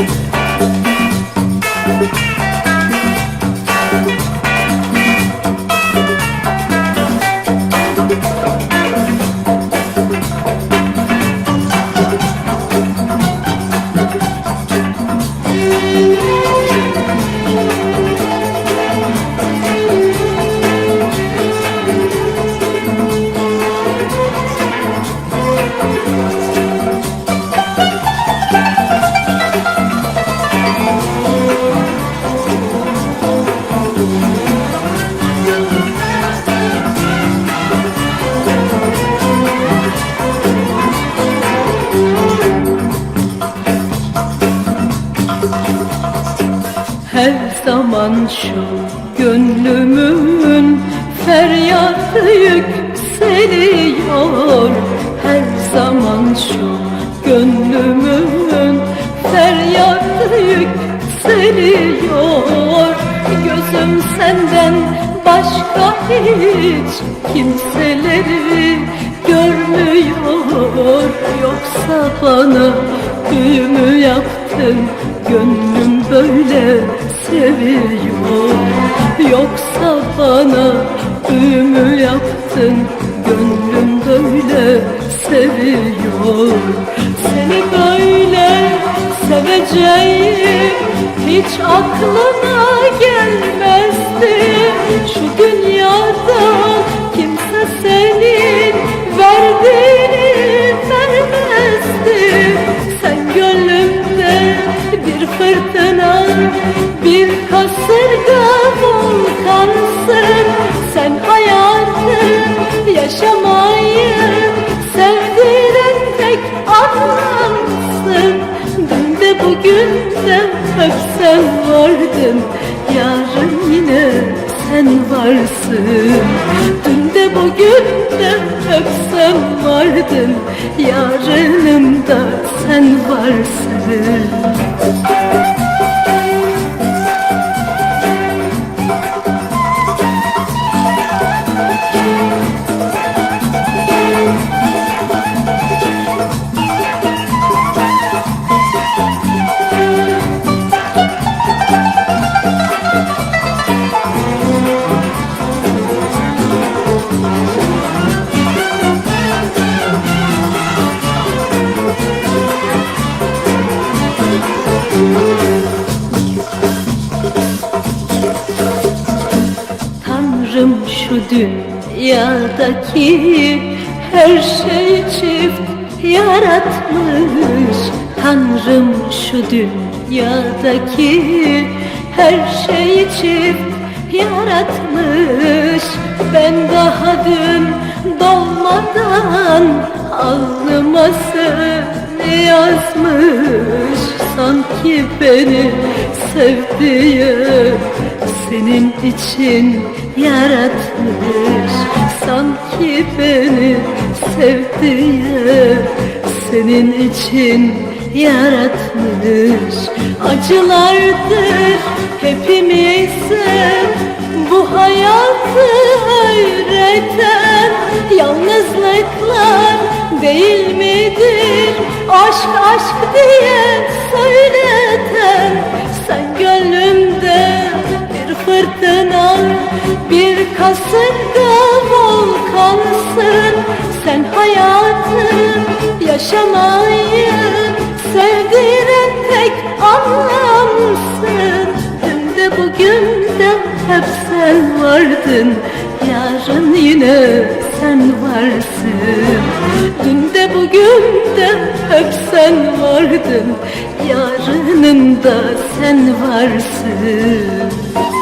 Her zaman şu gönlümün feryatı yükseliyor. Her zaman şu gönlümün feryatı yükseliyor. Gözüm senden başka hiç kimseleri görmüyor Yoksa bana büyü yaptın? Gönlüm böyle seviyor. Yoksa bana büyü yaptın? Gönlüm böyle seviyor. Seni böyle seveceğim Hiç aklıma gelmezdi fırtına Bir kasırga volkansın Sen hayatı yaşamayı Sevdiren tek anlamsın Dün de bugün de hep sen vardın Yarın yine sen varsın. Dün de bugün de hep sen vardın Yarınım da sen varsın dünyadaki her şey çift yaratmış. Tanrım şu dünyadaki her şey çift yaratmış. Ben daha dün doğmadan alnıma yazmış. Sanki beni sevdiği senin için yaratmış. Sanki beni sevdiği senin için yaratmış. Acılardır hepimize bu hayatı öğreten Yalnızlıklar değil midir? Aşk aşk diye söyleten sevdiren tek anlamsın. Dün bugün de hep sen vardın. Yarın yine sen varsın. Dün bugün de hep sen vardın. Yarının da sen varsın